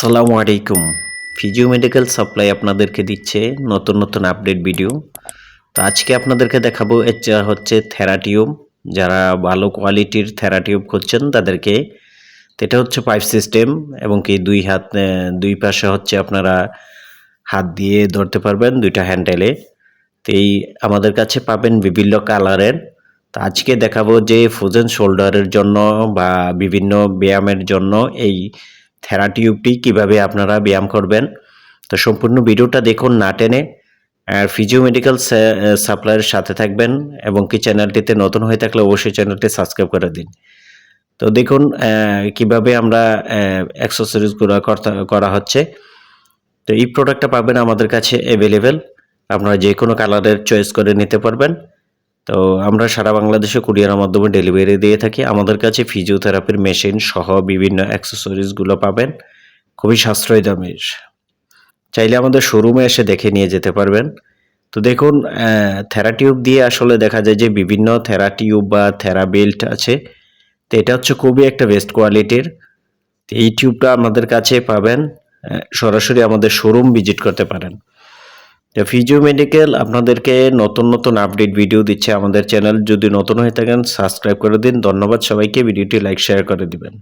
আসসালামু আলাইকুম। Physio medical supply আপনাদেরকে দিচ্ছে নতুন নতুন আপডেট ভিডিও তো আজকে আপনাদেরকে দেখাবো এটা হচ্ছে থেরাটিউম যারা ভালো কোয়ালিটির থেরাটিউম খুঁজছেন তাদেরকে। এটা হচ্ছে পাইপ সিস্টেম এবং কি দুই হাত দুই পাশে হচ্ছে আপনারা হাত দিয়ে ধরতে পারবেন দুইটা হ্যান্ডেলে তো এই আমাদের কাছে পাবেন বিভিন্ন কালারের তো আজকে দেখাবো যে ফ্রোজেন শোল্ডারের জন্য বা বিভিন্ন ব্যায়ামের জন্য এই থেরাটিউবটি কীভাবে আপনারা ব্যায়াম করবেন? তো সম্পূর্ণ ভিডিওটা দেখুন না টেনে, আর ফিজিও মেডিকেল সাপ্লাইয়ের সাথে থাকবেন এবং কি চ্যানেলটিতে নতুন হয়ে থাকলে অবশ্যই চ্যানেলটি সাবস্ক্রাইব করে দিন। তো দেখুন কীভাবে আমরা অ্যাক্সেসরিজগুলো করা হচ্ছে। তো এই প্রোডাক্টটা পাবেন আমাদের কাছে অ্যাভেলেবেল আপনারা যে কোনো কালারের চয়েস করে নিতে পারবেন। তো আমরা সারা বাংলাদেশে কুরিয়ারের মাধ্যমে ডেলিভারি দিয়ে থাকি। আমাদের কাছে ফিজিওথেরাপির মেশিন সহ বিভিন্ন অ্যাক্সেসরিজগুলো পাবেন। খুবই সাশ্রয়ী দামের। চাইলে আমাদের শোরুমে এসে দেখে নিয়ে যেতে পারবেন। তো দেখুন থেরাটিউব দিয়ে আসলে দেখা যায় যে বিভিন্ন থেরাটিউব বা থেরাবেল্ট আছে। তো এটা হচ্ছে খুবই একটা বেস্ট কোয়ালিটির এই টিউবটা আমাদের কাছে পাবেন। সরাসরি আমাদের শোরুম ভিজিট করতে পারেন। তো ফিজিও মেডিকেল আপনাদেরকে নতুন নতুন আপডেট ভিডিও দিচ্ছে আমাদের চ্যানেল যদি নতুন হয়ে থাকেন সাবস্ক্রাইব করে দিন। ধন্যবাদ সবাইকে। ভিডিওটি লাইক শেয়ার করে দিবেন।